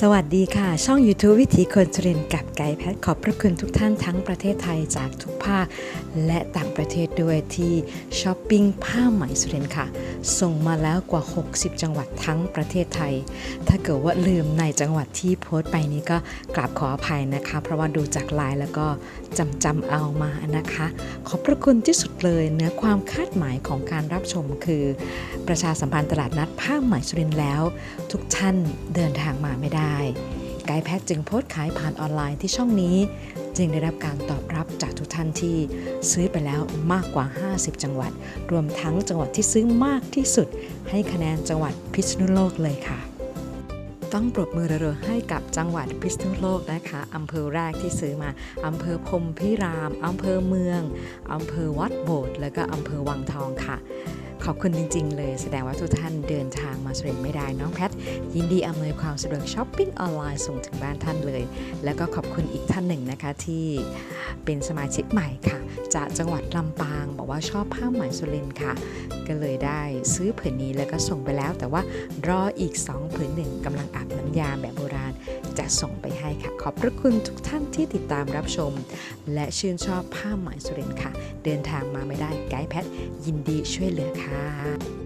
สวัสดีค่ะ ช่อง YouTube วิถีคนสุรินกับไกด์แพทขอบพระคุณทุกท่านทั้งประเทศไทยจากทุกภาค และต่างประเทศด้วยที่ช้อปปิ้งผ้าไหมสุรินค่ะ ส่งมาแล้วกว่า 60 จังหวัดทั้งประเทศไทย ถ้าเกิดว่าลืมในจังหวัดที่โพสต์ไปนี้ก็กราบขออภัยนะคะ เพราะว่าดูจากไลน์แล้วก็จำจำเอามานะคะ ขอบพระคุณที่สุดเลยเนื้อความคาดหมายของการรับชมคือ ประชาสัมพันธ์ตลาดนัดผ้าไหมสุรินแล้ว ทุกท่านเดินทางมาไม่ได้ไกายแพทย์จึงโพสต์ขายผ่านออนไลน์ที่ช่องนี้ จึงได้รับการตอบรับจากทุกท่านที่ซื้อไปแล้วมากกว่า 50 จังหวัด รวมทั้งจังหวัดที่ซื้อมากที่สุด ให้คะแนนจังหวัดพิษณุโลกเลยค่ะ ต้องปรบมือรัวๆให้กับจังหวัดพิษณุโลกนะคะอำเภอแรกที่ซื้อมาอำเภอพรมพิรามอำเภอเมืองอำเภอวัดโบสถ์แล้วก็อำเภอวังทองค่ะ ขอบคุณจริง ๆ เลย แสดงว่าทุกท่านเดินทางมาสุรินทร์ไม่ได้น้องแพทยินดีอำนวยความสะดวกช้อปปิ้งออนไลน์ส่งถึงบ้านท่านเลย แล้วก็ขอบคุณอีกท่านหนึ่งนะคะที่เป็นสมาชิกใหม่ค่ะ จากจังหวัดลำปาง บอกว่าชอบผ้าไหมสุรินค่ะ ก็เลยได้ซื้อผืนนี้แล้วก็ส่งไปแล้ว แต่ว่ารออีก 2 ผืนหนึ่งกำลังอาบน้ำยาแบบโบราณ จะส่งไปให้ค่ะ ขอบพระคุณทุกท่านที่ติดตามรับชม และชื่นชอบผ้าไหมสุรินค่ะ เดินทางมาไม่ได้ไกด์แพทยินดีช่วยเหลือค่ะ